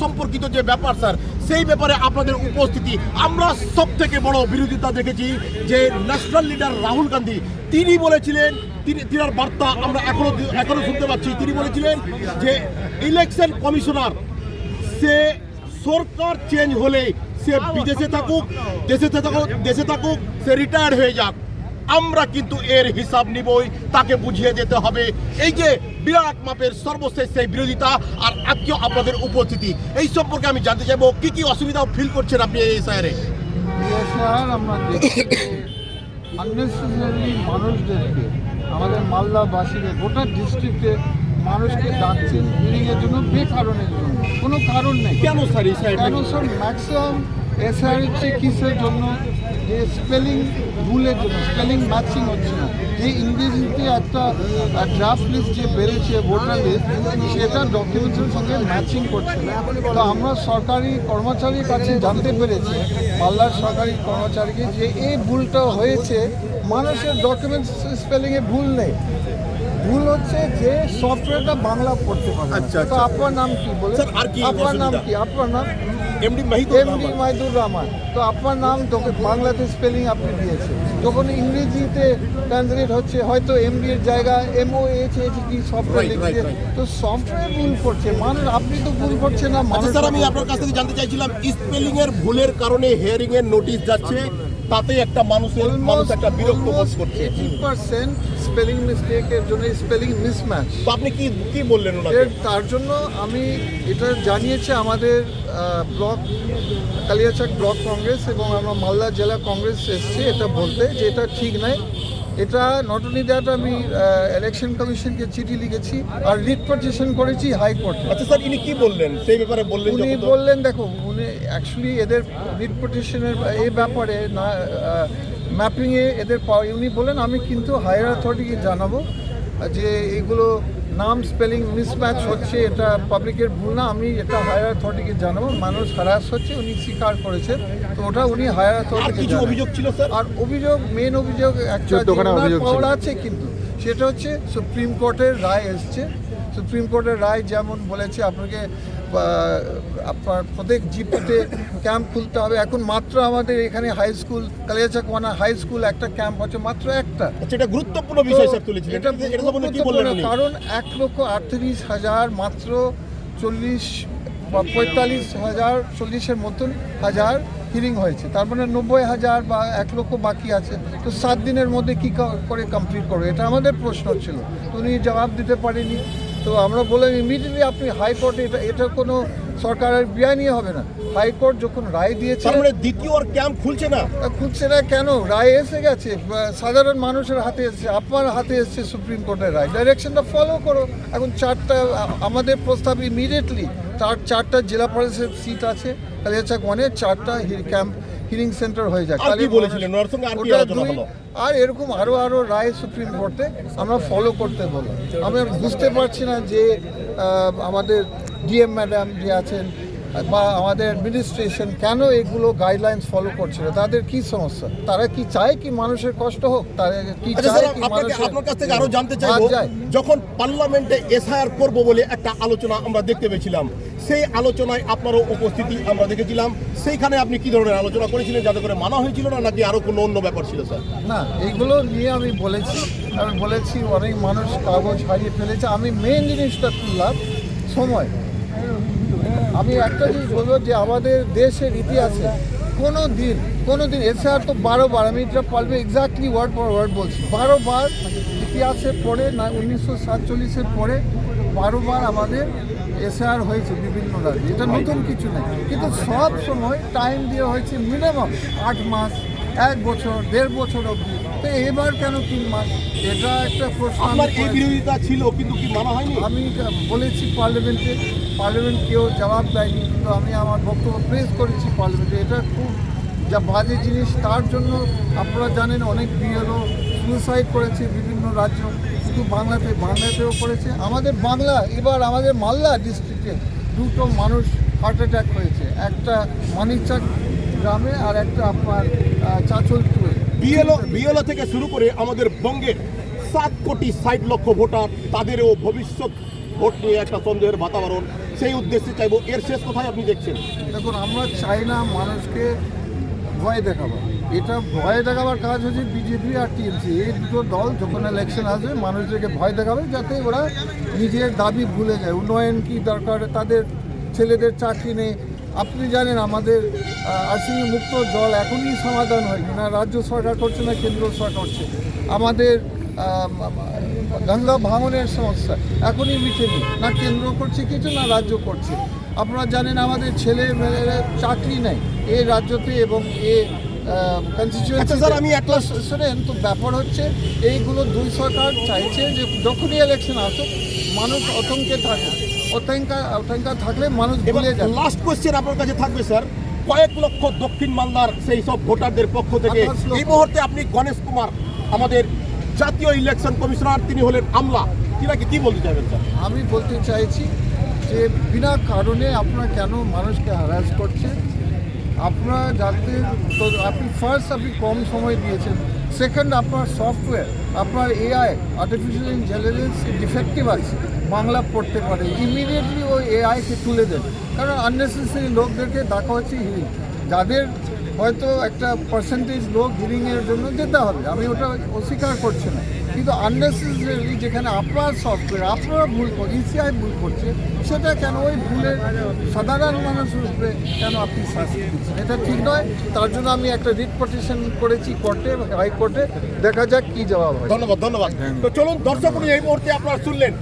সম্পর্কিত যে ব্যাপার, স্যার, সেই ব্যাপারে আপনাদের উপস্থিতি। আমরা সব থেকে বড় বিরোধিতা দেখেছি যে ন্যাশনাল লিডার রাহুল গান্ধী, তিনি বলেছিলেন, তিনি তিনার বার্তা আমরা এখনও এখনও শুনতে পাচ্ছি। তিনি বলেছিলেন যে ইলেকশন কমিশনার সে সরকার চেঞ্জ হলে সে বিদেশে থাকুক, দেশে থাকুক দেশে থাকুক, সে রিটায়ার হয়ে যাক। আমরা কিন্তু এর হিসাব নিবই তাকে বুঝিয়ে যেতে হবে। এই যে বিরাট মাপের সর্বশেষ সেই বিরোধিতা আর আজকে আপনাদের উপস্থিতি এই সম্পর্কে আমি জানতে চাইব কি কি অসুবিধা ফিল করছেন আপনি এই আননেসেসারি মানুষদেরকে আমাদের মালদাবাসীকে গোটা ডিস্ট্রিক্টে মানুষকে ডাকছেন হিয়ারিংয়ের জন্য বেকারণের জন্য। কোনো কারণ নেই। কেন স্যার এই স্যার? ম্যাক্সিমাম এসআর হচ্ছে কিসের জন্য? যে স্পেলিং ভুলের জন্য স্পেলিং ম্যাচিং হচ্ছে না। যে ইংরেজিতে একটা ড্রাফট লিস্ট যে বেড়েছে ভোটার লিস্ট সেটা ডকুমেন্টসের সঙ্গে ম্যাচিং করছে না। তো আমরা সরকারি কর্মচারীর কাছে জানতে পেরেছি মালদার সরকারি কর্মচারীকে যে এই ভুলটা হয়েছে, মানুষের ডকুমেন্টস স্পেলিংয়ে ভুল নেই। ভুল হচ্ছে যে সফটওয়্যারটা বাংলা পড়তে পারে আচ্ছা, তো আচ্ছা। আপনার নাম কি বলে? আর কি আপনার নাম কি? আপনার নাম? MD Mahidur MD. Maidur Rahman. তো আপনার নাম তোকে বাংলাতে স্পেলিং আপনি দিয়েছে যখন ইংরেজিতে ট্রান্সলেট হচ্ছে হয়তো এমডি এর জায়গায় MO H H D software লিখছে তো সফটওয়্যার ভুল করছে। মানুষ আপনি তো ভুল করছেন না আচ্ছা মানুষ স্যার আমি আপনার কাছ থেকে জানতে চাইছিলাম স্পেলিং এর ভুলের কারণে হিয়ারিং এর নোটিশ যাচ্ছে তাতে একটা মানুষের মানুষ একটা বিরক্ত বোধ করছে। এইটি পার্সেন্ট স্পেলিং মিস্টেকের জন্য স্পেলিং মিসম্যাচ তো আপনি কি কি বললেন ওনাকে? তার জন্য আমি এটা জানিয়েছে আমাদের ব্লক কালিয়াচক ব্লক কংগ্রেস এবং আমরা মালদা জেলা কংগ্রেস এসছে এটা বলতে যে এটা ঠিক নয়। এটা নট অনলি দ্যাট আমি ইলেকশন কমিশনকে চিঠি লিখেছি আর রিট পিটিশন করেছি হাইকোর্টে আচ্ছা স্যার ইনি কি বললেন? সেই ব্যাপারে বললেন উনি বললেন দেখো উনি অ্যাকচুয়ালি এদের রিট পিটিশনের এই ব্যাপারে না ম্যাপিংয়ে এদের পাওয়া উনি বলেন আমি কিন্তু হায়ার অথরিটিকে জানাব যে এগুলো নাম স্পেলিং মিসম্যাচ হচ্ছে এটা পাবলিকের ভুল না আমি এটা হায়ার অথরিটিকে জানাব মানুষ হ্যারাস হচ্ছে উনি স্বীকার করেছে তো ওটা উনি হায়ার অথরিটি অথরিটিকে কিছু অভিযোগ ছিল স্যার? আর অভিযোগ মেন অভিযোগ একটা পাওয়ার আছে কিন্তু সেটা হচ্ছে সুপ্রিম কোর্টের রায় এসছে। সুপ্রিম কোর্টের রায় যেমন বলেছে আপনাকে আপনার প্রত্যেক জিপিতে ক্যাম্প খুলতে হবে। এখন মাত্র আমাদের এখানে হাই স্কুল কালিয়াচাকওয়ানা হাই স্কুল একটা ক্যাম্প হচ্ছে মাত্র একটা। আচ্ছা এটা গুরুত্বপূর্ণ বিষয় স্যার এটা উনি? কারণ এক লক্ষ আটত্রিশ হাজার মাত্র চল্লিশ বা পঁয়তাল্লিশ হাজার চল্লিশের মতন হাজার হিরিং হয়েছে। তার মানে নব্বই হাজার বা এক লক্ষ বাকি আছে। তো সাত দিনের মধ্যে কী করে কমপ্লিট করবে? এটা আমাদের প্রশ্ন ছিল। তো উনি জবাব দিতে পারেনি তো আমরা বললাম ইমিডিয়েটলি আপনি হাইকোর্টে এটা এটা কোনো সরকারের বেআইনি হবে না। হাইকোর্ট যখন রায় দিয়েছে মানে দ্বিতীয় আর ক্যাম্প খুলছে না? তা খুঁজছে না কেন? রায় এসে গেছে। সাধারণ মানুষের হাতে এসেছে আপনার হাতে এসেছে সুপ্রিম কোর্টের রায়। ডাইরেকশনটা ফলো করো। এখন চারটা আমাদের প্রস্তাব ইমিডিয়েটলি তার চারটা জেলা পরিষদ সিট আছে। কালিয়াচাক ওয়ানে চারটা ক্যাম্প হিরিং সেন্টার হয়ে যায় কালী বলেছিলেন? ওটা দুই- হলো? আর এরকম আরও আরও রায় সুপ্রিম কোর্টে আমরা ফলো করতে বলো আমরা বুঝতে পারছি না যে আমাদের ডিএম ম্যাডাম যে আছেন বা আমাদের অ্যাডমিনিস্ট্রেশন কেন এগুলো গাইডলাইন্স ফলো করছে না তাদের কি সমস্যা? তারা কি চায় কি মানুষের কষ্ট হোক? তারা কি আচ্ছা চায় কি মানুষের আপনার কাছ থেকে আরও জানতে চাইব যখন পার্লামেন্টে এসআইআর করব বলে একটা আলোচনা আমরা দেখতে পেয়েছিলাম সেই আলোচনায় আপনারও উপস্থিতি আমরা দেখেছিলাম। সেইখানে আপনি কি ধরনের আলোচনা করেছিলেন যাতে করে মানা হয়েছিল না নাকি আরও কোনো অন্য ব্যাপার ছিল স্যার? না এগুলো নিয়ে আমি বলেছি। আমি বলেছি অনেক মানুষ কাগজ হারিয়ে ফেলেছে। আমি মেন জিনিসটা তুললাম সময়। আমি একটা জিনিস বলব যে আমাদের দেশের ইতিহাসে কোনো দিন কোনো দিন এসআর তো বারো বার আমি এটা পারবে এক্স্যাক্টলি ওয়ার্ড পর ওয়ার্ড বলছি। বারো বার ইতিহাসের পরে না উনিশশো সাতচল্লিশের পরে বারো বার আমাদের এসআর হয়েছে বিভিন্ন রাজ্যে। এটা নতুন কিছু নেই কিন্তু সব সময় টাইম দেওয়া হয়েছে মিনিমাম আট মাস এক বছর দেড় বছর অবধি। তো এবার কেন তিন মাস? এটা একটা প্রশ্ন আমি এই বিরোধিতা ছিল কিন্তু কি মানা হয়নি? আমি বলেছি পার্লামেন্টে পার্লামেন্ট কেউ জবাব দেয়নি কিন্তু আমি আমার বক্তব্য প্রেস করেছি পার্লামেন্টে। এটা খুব যা বাজে জিনিস তার জন্য আপনারা জানেন অনেক বিএলও সুইসাইড করেছে বিভিন্ন রাজ্য শুধু বাংলাতে বাংলাতেও করেছে। আমাদের বাংলা এবার আমাদের মালদা ডিস্ট্রিক্টে দুটো মানুষ হার্ট অ্যাটাক হয়েছে। একটা মানিকচাক গ্রামে আর একটা আপনার চাঁচলটুয়ে বিএলও বিএলও থেকে শুরু করে আমাদের বঙ্গের সাত কোটি ষাট লক্ষ ভোটার, তাদেরও ভবিষ্যৎ ভোট নিয়ে একটা সন্দেহের বাতাবরণ। সেই উদ্দেশ্যে চাইব। এর শেষ কোথায় আপনি দেখছেন। দেখুন, আমরা চাই না মানুষকে ভয় দেখাবো এটা ভয় দেখাবার কাজ হচ্ছে বিজেপি আর টিএমসি। এই দুটো দল যখন ইলেকশন আসবে, মানুষদেরকে ভয় দেখাবে যাতে ওরা নিজের দাবি ভুলে যায়। উন্নয়ন কি দরকার? তাদের ছেলেদের চাকরি নেই। আপনি জানেন আমাদের আর্সিং মুক্ত জল এখনই সমাধান হয়নি। না রাজ্য সরকার করছে না কেন্দ্র সরকার করছে। আমাদের আম, গঙ্গা ভাঙনের সমস্যা এখনই মিটেনি। না কেন্দ্র করছে কিছু না রাজ্য করছে। আপনারা জানেন আমাদের ছেলে মেয়েরা চাকরি নেই। এ রাজ্যতে এবং এ আচ্ছা, স্যার, আমি একটা- শোনেন তো ব্যাপার হচ্ছে এইগুলো দুই সরকার চাইছে যে যখনই ইলেকশন আসুক মানুষ আতঙ্কে থাকে আতঙ্কা আতঙ্কা থাকলে মানুষ ভুলে যাবে লাস্ট কোশ্চেন আপনার কাছে থাকবে স্যার কয়েক লক্ষ দক্ষিণ মালদার সেই সব ভোটারদের পক্ষ থেকে এই মুহূর্তে আপনি গণেশ কুমার আমাদের জাতীয় ইলেকশন কমিশনার তিনি হলেন আমলা। তিনাকে কি বলতে চাইবেন স্যার আমি বলতে চাইছি যে বিনা কারণে আপনারা কেন মানুষকে হ্যারাস করছে আপনারা যাতে তো আপনি ফার্স্ট আপনি কম সময় দিয়েছেন। সেকেন্ড আপনার সফটওয়্যার আপনার এআই আর্টিফিশিয়াল ইন্টেলিজেন্স ডিফেক্টিভ আছে, বাংলা পড়তে পারে। ইমিডিয়েটলি ওই এআইকে তুলে দেন কারণ আননেসেসারি লোকদেরকে ডাকা হচ্ছে হিরিং যাদের হয়তো একটা পার্সেন্টেজ লোক হিরিংয়ের জন্য যেতে হবে। আমি ওটা অস্বীকার করছি না। কিন্তু আননেসেসারি যেখানে আপনার সফটওয়্যার আপনারা ভুল করছে ইসিআই ভুল করছে, সেটা কেন ওই ভুলের সাধারণ মানুষের উপরে কেন আপনি শাস্তি দিচ্ছেন? এটা ঠিক নয়। তার জন্য আমি একটা রিট পিটিশন করেছি কোর্টে হাইকোর্টে দেখা যাক কি জবাব হয়। ধন্যবাদ ধন্যবাদ। তো চলুন, দর্শক এই মুহূর্তে আপনারা শুনলেন।